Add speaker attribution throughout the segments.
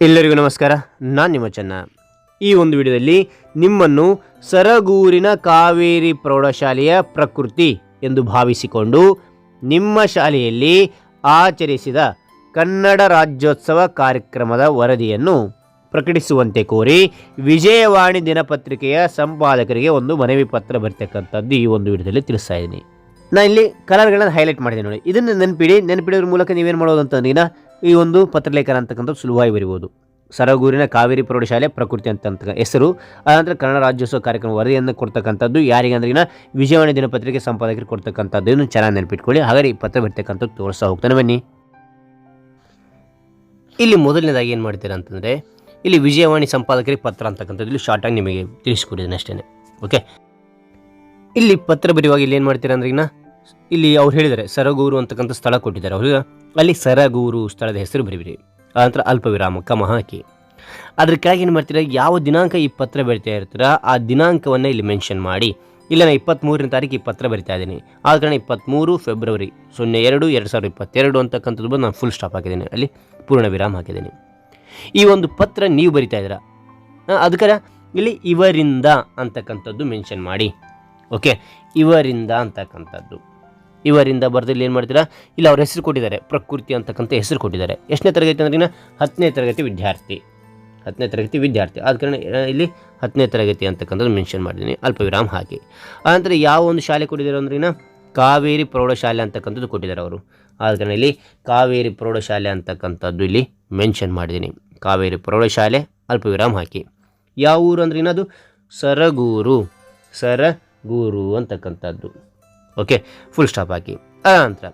Speaker 1: ಎಲ್ಲರಿಗೂ ನಮಸ್ಕಾರ. ನಾನು ನಿಮ್ಮ ಚೆನ್ನ. ಈ ಒಂದು ವಿಡಿಯೋದಲ್ಲಿ ನಿಮ್ಮನ್ನು ಸರಗೂರಿನ ಕಾವೇರಿ ಪ್ರೌಢಶಾಲೆಯ ಪ್ರಕೃತಿ ಎಂದು ಭಾವಿಸಿಕೊಂಡು ನಿಮ್ಮ ಶಾಲೆಯಲ್ಲಿ ಆಚರಿಸಿದ ಕನ್ನಡ ರಾಜ್ಯೋತ್ಸವ ಕಾರ್ಯಕ್ರಮದ ವರದಿಯನ್ನು ಪ್ರಕಟಿಸುವಂತೆ ಕೋರಿ ವಿಜಯವಾಣಿ ದಿನಪತ್ರಿಕೆಯ ಸಂಪಾದಕರಿಗೆ ಒಂದು ಮನವಿ ಪತ್ರ ಬರ್ತಕ್ಕಂಥದ್ದು ಈ ಒಂದು ವಿಡಿಯೋದಲ್ಲಿ ತಿಳಿಸ್ತಾ ಇದ್ದೀನಿ. ನಾನು ಇಲ್ಲಿ ಕಲರ್ಗಳನ್ನು ಹೈಲೈಟ್ ಮಾಡಿದೆ ನೋಡಿ. ಇದನ್ನು ನೆನಪಿಡಿ. ನೆನಪಿಡೋದ್ರ ಮೂಲಕ ನೀವೇನು ಮಾಡೋದು ಅಂತಂದ್ರೆ ಈ ಒಂದು ಪತ್ರಲೇಖನ ಅಂತಕ್ಕಂಥ ಸುಲಭವಾಗಿ ಬರಿಬೋದು ಸರಗೂರಿನ ಕಾವೇರಿ ಪ್ರೌಢಶಾಲೆ ಪ್ರಕೃತಿ ಅಂತ ಹೆಸರು. ಅನಂತರ ಕನ್ನಡ ರಾಜ್ಯೋತ್ಸವ ಕಾರ್ಯಕ್ರಮ ವರದಿಯನ್ನು ಕೊಡ್ತಕ್ಕಂಥದ್ದು. ಯಾರಿಗೆ ಅಂದ್ರಿನ ವಿಜಯವಾಣಿ ದಿನಪತ್ರಿಕೆ ಸಂಪಾದಕರಿಗೆ ಕೊಡ್ತಕ್ಕಂಥದ್ದು. ಇದನ್ನು ಚೆನ್ನಾಗಿ ನೆನಪಿಟ್ಕೊಳ್ಳಿ. ಹಾಗಾಗಿ ಈ ಪತ್ರ ಬರ್ತಕ್ಕಂಥದ್ದು ತೋರಿಸ್ತಾ ಹೋಗ್ತಾನೆ. ಬನ್ನಿ. ಇಲ್ಲಿ ಮೊದಲನೇದಾಗಿ ಏನು ಮಾಡ್ತೀರಾ ಅಂತಂದರೆ, ಇಲ್ಲಿ ವಿಜಯವಾಣಿ ಸಂಪಾದಕರಿಗೆ ಪತ್ರ ಅಂತಕ್ಕಂಥದ್ದು ಇಲ್ಲಿ ಶಾರ್ಟಾಗಿ ನಿಮಗೆ ತಿಳಿಸ್ಕೊಡಿದ್ದೀನಿ ಅಷ್ಟೇ ಓಕೆ ಇಲ್ಲಿ ಪತ್ರ ಬರೆಯುವಾಗ ಇಲ್ಲಿ ಏನು ಮಾಡ್ತೀರಾ ಅಂದ್ರೆ ಇಲ್ಲಿ ಅವ್ರು ಹೇಳಿದ್ದಾರೆ ಸರಗೂರು ಅಂತಕ್ಕಂಥ ಸ್ಥಳ ಕೊಟ್ಟಿದ್ದಾರೆ ಅವ್ರಿಗೆ ಅಲ್ಲಿ ಸರಗೂರು ಸ್ಥಳದ ಹೆಸರು ಬರೀಬಿರಿ ಆನಂತರ ಅಲ್ಪ ವಿರಾಮ ಕಮ ಹಾಕಿ. ಅದ್ರ ಕೆಳಗೆ ಏನು ಮಾಡ್ತೀರಾ, ಯಾವ ದಿನಾಂಕ ಈ ಪತ್ರ ಬರಿತಾ ಇರ್ತೀರ, ಆ ದಿನಾಂಕವನ್ನು ಇಲ್ಲಿ ಮೆನ್ಷನ್ ಮಾಡಿ. ಇಲ್ಲ ನಾನು ಇಪ್ಪತ್ತ್ಮೂರನೇ ತಾರೀಕು ಈ ಪತ್ರ ಬರಿತಾ ಇದ್ದೀನಿ. ಆದ ಕಾರಣ ಇಪ್ಪತ್ತ್ಮೂರು ಫೆಬ್ರವರಿ ಸೊನ್ನೆ ಎರಡು ಎರಡು ಸಾವಿರದ ಇಪ್ಪತ್ತೆರಡು ಅಂತಕ್ಕಂಥದ್ದು ಬಂದು ನಾನು ಫುಲ್ ಸ್ಟಾಪ್ ಹಾಕಿದ್ದೀನಿ. ಅಲ್ಲಿ ಪೂರ್ಣ ವಿರಾಮ ಹಾಕಿದ್ದೀನಿ. ಈ ಒಂದು ಪತ್ರ ನೀವು ಬರಿತಾ ಇದ್ದೀರಾ? ಅದಕ್ಕರ ಇಲ್ಲಿ ಇವರಿಂದ ಅಂತಕ್ಕಂಥದ್ದು ಮೆನ್ಷನ್ ಮಾಡಿ. ಓಕೆ ಇವರಿಂದ ಅಂತಕ್ಕಂಥದ್ದು. ಇವರಿಂದ ಬರೆದಲ್ಲಿ ಏನು ಮಾಡ್ತೀರಾ? ಇಲ್ಲಿ, ಅವ್ರ ಹೆಸರು ಕೊಟ್ಟಿದ್ದಾರೆ. ಪ್ರಕೃತಿ ಅಂತಕ್ಕಂಥ ಹೆಸರು ಕೊಟ್ಟಿದ್ದಾರೆ. ಎಷ್ಟನೇ ತರಗತಿ ಅಂದ್ರೆ ಹತ್ತನೇ ತರಗತಿ ವಿದ್ಯಾರ್ಥಿ. ಹತ್ತನೇ ತರಗತಿ ವಿದ್ಯಾರ್ಥಿ. ಆದ ಕಾರಣ ಇಲ್ಲಿ ಹತ್ತನೇ ತರಗತಿ ಅಂತಕ್ಕಂಥದ್ದು ಮೆನ್ಷನ್ ಮಾಡಿದ್ದೀನಿ. ಅಲ್ಪ ವಿರಾಮ ಹಾಕಿ ಆನಂತರ ಯಾವ ಒಂದು ಶಾಲೆ ಕೊಟ್ಟಿದ್ದಾರೆ ಅಂದ್ರೆ ಕಾವೇರಿ ಪ್ರೌಢಶಾಲೆ ಅಂತಕ್ಕಂಥದ್ದು ಕೊಟ್ಟಿದ್ದಾರೆ ಅವರು. ಆದ ಕಾರಣ ಇಲ್ಲಿ ಕಾವೇರಿ ಪ್ರೌಢಶಾಲೆ ಅಂತಕ್ಕಂಥದ್ದು ಇಲ್ಲಿ ಮೆನ್ಷನ್ ಮಾಡಿದ್ದೀನಿ. ಕಾವೇರಿ ಪ್ರೌಢಶಾಲೆ ಅಲ್ಪ ವಿರಾಮ ಹಾಕಿ ಯಾವ ಊರು ಅಂದ್ರೆ ಅದು? ಸರಗೂರು. ಸರಗೂರು ಅಂತಕ್ಕಂಥದ್ದು. ಓಕೆ ಫುಲ್ ಸ್ಟಾಪ್ ಹಾಕಿ ಅನಂತರ,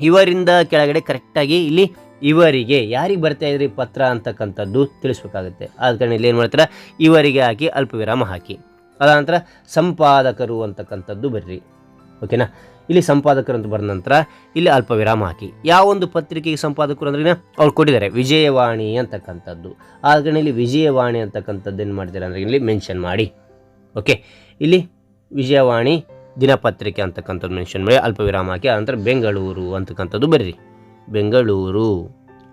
Speaker 1: ಇವರಿಂದ ಕೆಳಗಡೆ ಕರೆಕ್ಟಾಗಿ ಇಲ್ಲಿ ಇವರಿಗೆ ಯಾರಿಗೆ ಬರ್ತಾ ಇದ್ರಿ ಪತ್ರ ಅಂತಕ್ಕಂಥದ್ದು ತಿಳಿಸ್ಬೇಕಾಗುತ್ತೆ. ಆದ ಕಾರಣ ಇಲ್ಲಿ ಏನು ಮಾಡ್ತಾರೆ? ಇವರಿಗೆ ಹಾಕಿ ಅಲ್ಪ ವಿರಾಮ ಹಾಕಿ. ಅದಾನಂತರ ಸಂಪಾದಕರು ಅಂತಕ್ಕಂಥದ್ದು ಬರ್ರಿ. ಓಕೆನಾ ಇಲ್ಲಿ ಸಂಪಾದಕರು ಅಂತ ಬಂದ ನಂತರ ಇಲ್ಲಿ ಅಲ್ಪ ವಿರಾಮ ಹಾಕಿ. ಯಾವ ಒಂದು ಪತ್ರಿಕೆಗೆ ಸಂಪಾದಕರು ಅಂದ್ರೆ ಅವ್ರು ಕೊಟ್ಟಿದ್ದಾರೆ, ವಿಜಯವಾಣಿ ಅಂತಕ್ಕಂಥದ್ದು. ಆದ ಕಾರಣ ಇಲ್ಲಿ ವಿಜಯವಾಣಿ ಅಂತಕ್ಕಂಥದ್ದು ಏನು ಮಾಡ್ತಾರೆ ಅಂದರೆ ಇಲ್ಲಿ ಮೆನ್ಷನ್ ಮಾಡಿ. ಓಕೆ ಇಲ್ಲಿ ವಿಜಯವಾಣಿ ದಿನಪತ್ರಿಕೆ ಅಂತಕ್ಕಂಥದ್ದು ಮೆನ್ಷನ್ ಮಾಡಿ ಅಲ್ಪ ವಿರಾಮ ಹಾಕಿ ಆನಂತರ ಬೆಂಗಳೂರು ಅಂತಕ್ಕಂಥದ್ದು ಬರ್ರಿ. ಬೆಂಗಳೂರು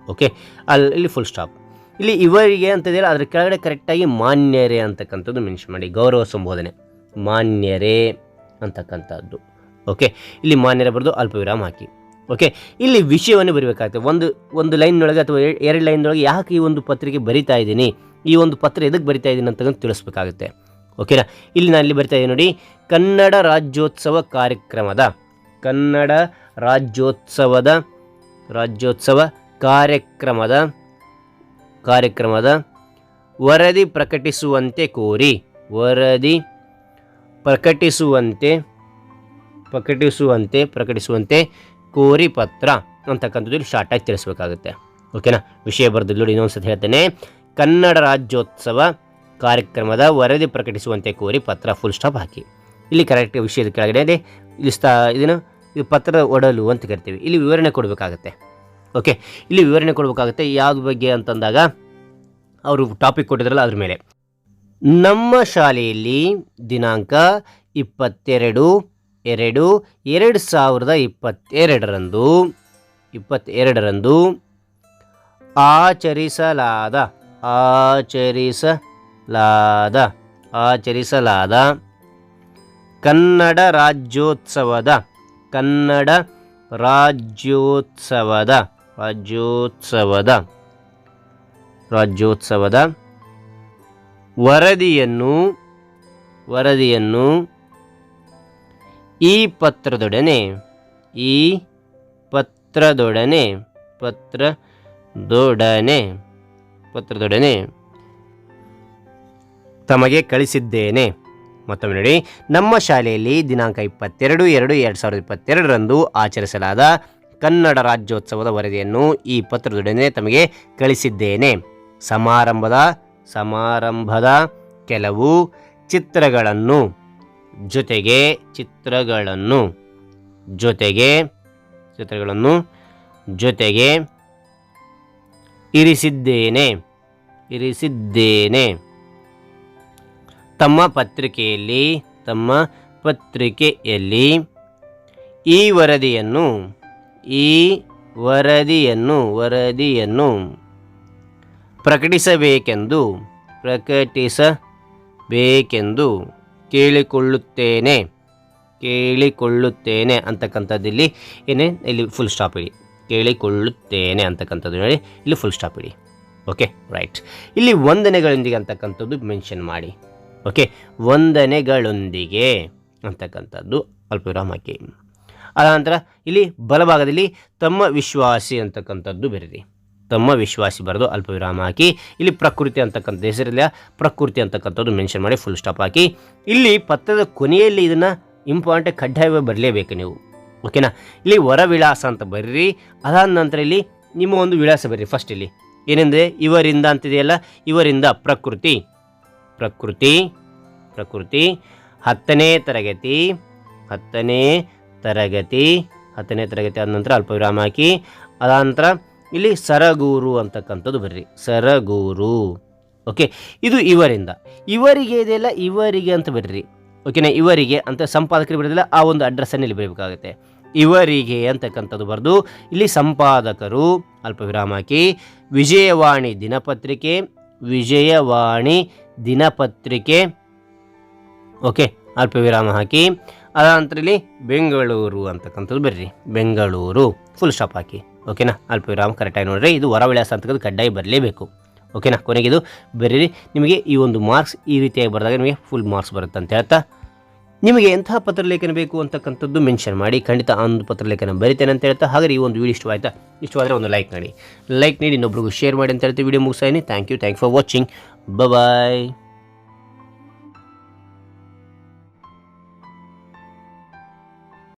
Speaker 1: ಓಕೆ ಅಲ್ಲಿ, ಇಲ್ಲಿ ಫುಲ್ ಸ್ಟಾಪ್ ಇಲ್ಲಿ ಇವರಿಗೆ ಅಂತಂದಿಲ್ಲ ಅದ್ರ ಕೆಳಗಡೆ ಕರೆಕ್ಟಾಗಿ ಮಾನ್ಯರೇ ಅಂತಕ್ಕಂಥದ್ದು ಮೆನ್ಷನ್ ಮಾಡಿ, ಗೌರವ ಸಂಬೋಧನೆ. ಮಾನ್ಯರೇ ಅಂತಕ್ಕಂಥದ್ದು ಓಕೆ ಇಲ್ಲಿ ಮಾನ್ಯರೇ ಬರೆದು ಅಲ್ಪ ವಿರಾಮ ಹಾಕಿ ಓಕೆ ಇಲ್ಲಿ ವಿಷಯವನ್ನು ಬರೀಬೇಕಾಗುತ್ತೆ ಒಂದು ಒಂದು ಲೈನ್ನೊಳಗೆ ಅಥವಾ ಎರಡು ಲೈನ್ನೊಳಗೆ ಯಾಕೆ ಈ ಒಂದು ಪತ್ರಿಕೆ ಬರಿತಾ ಇದ್ದೀನಿ, ಈ ಒಂದು ಪತ್ರ ಎದಕ್ಕೆ ಬರಿತಾ ಇದ್ದೀನಿ ಅಂತಕ್ಕಂಥ ತಿಳಿಸ್ಬೇಕಾಗುತ್ತೆ. ಓಕೆನಾ? ಇಲ್ಲಿ ನಾನು ಇಲ್ಲಿ ಬರ್ತಾ ಇದ್ದೀನಿ ನೋಡಿ, ಕನ್ನಡ ರಾಜ್ಯೋತ್ಸವ ಕಾರ್ಯಕ್ರಮದ, ಕನ್ನಡ ರಾಜ್ಯೋತ್ಸವದ, ರಾಜ್ಯೋತ್ಸವ ಕಾರ್ಯಕ್ರಮದ ಕಾರ್ಯಕ್ರಮದ ವರದಿ ಪ್ರಕಟಿಸುವಂತೆ ಕೋರಿ, ವರದಿ ಪ್ರಕಟಿಸುವಂತೆ ಪ್ರಕಟಿಸುವಂತೆ ಪ್ರಕಟಿಸುವಂತೆ ಕೋರಿ ಪತ್ರ ಅಂತಕ್ಕಂಥದ್ದು ಇಲ್ಲಿ ಶಾರ್ಟಾಗಿ ತಿಳಿಸ್ಬೇಕಾಗುತ್ತೆ. ಓಕೆನಾ? ವಿಷಯ ಬರೆದಿಲ್ಲ ನೋಡಿ ಇನ್ನೊಂದ್ಸತಿ ಹೇಳ್ತೇನೆ, ಕನ್ನಡ ರಾಜ್ಯೋತ್ಸವ ಕಾರ್ಯಕ್ರಮದ ವರದಿ ಪ್ರಕಟಿಸುವಂತೆ ಕೋರಿ ಪತ್ರ ಫುಲ್ ಸ್ಟಾಪ್ ಹಾಕಿ. ಇಲ್ಲಿ ಕರೆಕ್ಟ್ ವಿಷಯದ ಕೆಳಗಡೆ ಇದೆ. ಇಲ್ಲಿ ಸ್ತಾ ಇದನ್ನು ಇದು ಪತ್ರದ ಒಡಲು ಅಂತ ಕರಿತೀವಿ. ಇಲ್ಲಿ ವಿವರಣೆ ಕೊಡಬೇಕಾಗತ್ತೆ. ಓಕೆ ಇಲ್ಲಿ ವಿವರಣೆ ಕೊಡಬೇಕಾಗುತ್ತೆ ಯಾವ್ದು ಬಗ್ಗೆ ಅಂತಂದಾಗ ಅವರು ಟಾಪಿಕ್ ಕೊಟ್ಟಿದ್ರಲ್ಲ ಅದ್ರ ಮೇಲೆ. ನಮ್ಮ ಶಾಲೆಯಲ್ಲಿ ದಿನಾಂಕ ಇಪ್ಪತ್ತೆರಡು, ಎರಡು ಎರಡು ಸಾವಿರದ ಇಪ್ಪತ್ತೆರಡರಂದು ಇಪ್ಪತ್ತೆರಡರಂದು ಆಚರಿಸಲಾದ ಆಚರಿಸಲಾದ ಆಚರಿಸಲಾದ. ಕನ್ನಡ ರಾಜ್ಯೋತ್ಸವದ ಕನ್ನಡ ರಾಜ್ಯೋತ್ಸವದ ರಾಜ್ಯೋತ್ಸವದ. ರಾಜ್ಯೋತ್ಸವದ ವರದಿಯನ್ನು ವರದಿಯನ್ನು ಈ ಪತ್ರದೊಡನೆ ಈ ಪತ್ರದೊಡನೆ ಪತ್ರದೊಡನೆ ಪತ್ರದೊಡನೆ. ತಮಗೆ ಕಳಿಸಿದ್ದೇನೆ. ಮತ್ತೊಮ್ಮೆ ನೋಡಿ ನಮ್ಮ ಶಾಲೆಯಲ್ಲಿ ದಿನಾಂಕ ಇಪ್ಪತ್ತೆರಡು, ಎರಡು ಎರಡು ಸಾವಿರದ ಇಪ್ಪತ್ತೆರಡರಂದು ಆಚರಿಸಲಾದ ಕನ್ನಡ ರಾಜ್ಯೋತ್ಸವದ ವರದಿಯನ್ನು ಈ ಪತ್ರದೊಡನೆ ತಮಗೆ ಕಳಿಸಿದ್ದೇನೆ. ಸಮಾರಂಭದ ಸಮಾರಂಭದ ಕೆಲವು ಚಿತ್ರಗಳನ್ನು. ಜೊತೆಗೆ ಚಿತ್ರಗಳನ್ನು. ಜೊತೆಗೆ ಚಿತ್ರಗಳನ್ನು. ಜೊತೆಗೆ ಇರಿಸಿದ್ದೇನೆ. ಇರಿಸಿದ್ದೇನೆ. ತಮ್ಮ ಪತ್ರಿಕೆಯಲ್ಲಿ ತಮ್ಮ ಪತ್ರಿಕೆಯಲ್ಲಿ ಈ ವರದಿಯನ್ನು ಈ ವರದಿಯನ್ನು ವರದಿಯನ್ನು ಪ್ರಕಟಿಸಬೇಕೆಂದು ಪ್ರಕಟಿಸಬೇಕೆಂದು ಕೇಳಿಕೊಳ್ಳುತ್ತೇನೆ ಕೇಳಿಕೊಳ್ಳುತ್ತೇನೆ ಅಂತಕ್ಕಂಥದ್ದು ಇಲ್ಲಿ, ಏನೇ, ಇಲ್ಲಿ ಫುಲ್ ಸ್ಟಾಪ್ ಇಡಿ. ಕೇಳಿಕೊಳ್ಳುತ್ತೇನೆ ಅಂತಕ್ಕಂಥದ್ದು ಹೇಳಿ, ಇಲ್ಲಿ ಫುಲ್ ಸ್ಟಾಪ್ ಇಡಿ. ಓಕೆ ರೈಟ್ ಇಲ್ಲಿ ವಂದನೆಗಳೊಂದಿಗೆ ಅಂತಕ್ಕಂಥದ್ದು ಮೆನ್ಷನ್ ಮಾಡಿ. ಓಕೆ, ವಂದನೆಗಳೊಂದಿಗೆ ಅಂತಕ್ಕಂಥದ್ದು ಅಲ್ಪವಿರಾಮ ಹಾಕಿ ಅದಾನಂತರ ಇಲ್ಲಿ ಬಲಭಾಗದಲ್ಲಿ ತಮ್ಮ ವಿಶ್ವಾಸಿ ಅಂತಕ್ಕಂಥದ್ದು ಬೆರೀರಿ. ತಮ್ಮ ವಿಶ್ವಾಸಿ ಬರೆದು ಅಲ್ಪ ವಿರಾಮ ಹಾಕಿ ಇಲ್ಲಿ ಪ್ರಕೃತಿ ಅಂತಕ್ಕಂಥ ಹೆಸರಿಲ್ಲ, ಪ್ರಕೃತಿ ಅಂತಕ್ಕಂಥದ್ದು ಮೆನ್ಷನ್ ಮಾಡಿ ಫುಲ್ ಸ್ಟಾಪ್ ಹಾಕಿ. ಇಲ್ಲಿ ಪತ್ರದ ಕೊನೆಯಲ್ಲಿ ಇದನ್ನು ಇಂಪಾರ್ಟೆಂಟ್ ಕಡ್ಡಾಯವಾಗಿ ಬರಲೇಬೇಕು ನೀವು. ಓಕೆನಾ ಇಲ್ಲಿ ವರ ವಿಳಾಸ ಅಂತ ಬರ್ರಿ. ಅದಾದ ನಂತರ ಇಲ್ಲಿ ನಿಮ್ಮ ಒಂದು ವಿಳಾಸ ಬರ್ರಿ ಫಸ್ಟ್ ಇಲ್ಲಿ. ಏನೆಂದರೆ ಇವರಿಂದ ಅಂತಿದೆಯಲ್ಲ, ಇವರಿಂದ ಪ್ರಕೃತಿ. ಪ್ರಕೃತಿ. ಪ್ರಕೃತಿ, ಹತ್ತನೇ ತರಗತಿ ಹತ್ತನೇ ತರಗತಿ ಹತ್ತನೇ ತರಗತಿ ಆದ ನಂತರ ಅಲ್ಪ ವಿರಾಮ ಹಾಕಿ, ಅದಾದ ನಂತರ ಇಲ್ಲಿ ಸರಗೂರು ಅಂತಕ್ಕಂಥದ್ದು ಬರ್ರಿ. ಸರಗೂರು. ಓಕೆ, ಇದು ಇವರಿಂದ. ಇವರಿಗೆ ಇದೆಯಲ್ಲ ಇವರಿಗೆ ಅಂತ ಬರ್ರಿ. ಓಕೆನಾ, ಇವರಿಗೆ ಅಂತ ಸಂಪಾದಕರು ಬರೋದಿಲ್ಲ, ಆ ಒಂದು ಅಡ್ರೆಸ್ಸನ್ನು ಇಲ್ಲಿ ಬರಬೇಕಾಗುತ್ತೆ. ಇವರಿಗೆ ಅಂತಕ್ಕಂಥದ್ದು ಬರೆದು, ಇಲ್ಲಿ ಸಂಪಾದಕರು ಅಲ್ಪ ವಿರಾಮ ಹಾಕಿ, ವಿಜಯವಾಣಿ ದಿನಪತ್ರಿಕೆ ವಿಜಯವಾಣಿ ದಿನಪತ್ರಿಕೆ ಓಕೆ, ಅಲ್ಪ ವಿರಾಮ ಹಾಕಿ. ಅದಾನಂತರ ಇಲ್ಲಿ ಬೆಂಗಳೂರು ಅಂತಕ್ಕಂಥದ್ದು ಬರ್ರಿ. ಬೆಂಗಳೂರು ಫುಲ್ ಸ್ಟಾಪ್ ಹಾಕಿ. ಓಕೆನಾ? ಅಲ್ಪ ವಿರಾಮ ಕರೆಕ್ಟಾಗಿ ನೋಡ್ರಿ. ಇದು ಹೊರ ವಿಳಾಸ ಅಂತಕ್ಕಂಥ ಕಡ್ಡಾಯ ಬರಲೇಬೇಕು. ಓಕೆನಾ? ಕೊನೆಗೆ ಇದು ಬರೀರಿ. ನಿಮಗೆ ಈ ಒಂದು ಮಾರ್ಕ್ಸ್ ಈ ರೀತಿಯಾಗಿ ಬರೆದಾಗ ನಿಮಗೆ ಫುಲ್ ಮಾರ್ಕ್ಸ್ ಬರುತ್ತೆ ಅಂತ ಹೇಳ್ತಾ. ನಿಮಗೆ ಎಂಥ ಪತ್ರಲೇಖನ ಬೇಕು ಅಂತಕ್ಕಂಥದ್ದು ಮೆನ್ಷನ್ ಮಾಡಿ. ಖಂಡಿತ ಆ ಒಂದು ಪತ್ರಲೇಖನ ಬರಿತೇನೆ ಅಂತ ಹೇಳ್ತಾ. ಹಾಗೆ ಈ ಒಂದು ವಿಡಿಯೋ ಇಷ್ಟವಾಯ್ತಾ ಇಷ್ಟವಾದರೆ ಒಂದು ಲೈಕ್ ಮಾಡಿ. ಲೈಕ್ ನೀಡಿ, ಇನ್ನೊಬ್ರಿಗೂ ಶೇರ್ ಮಾಡಿ ಅಂತ ಹೇಳ್ತೀವಿ ವಿಡಿಯೋ ಮುಗಿಸ್ತೀನಿ thank you thank for watching bye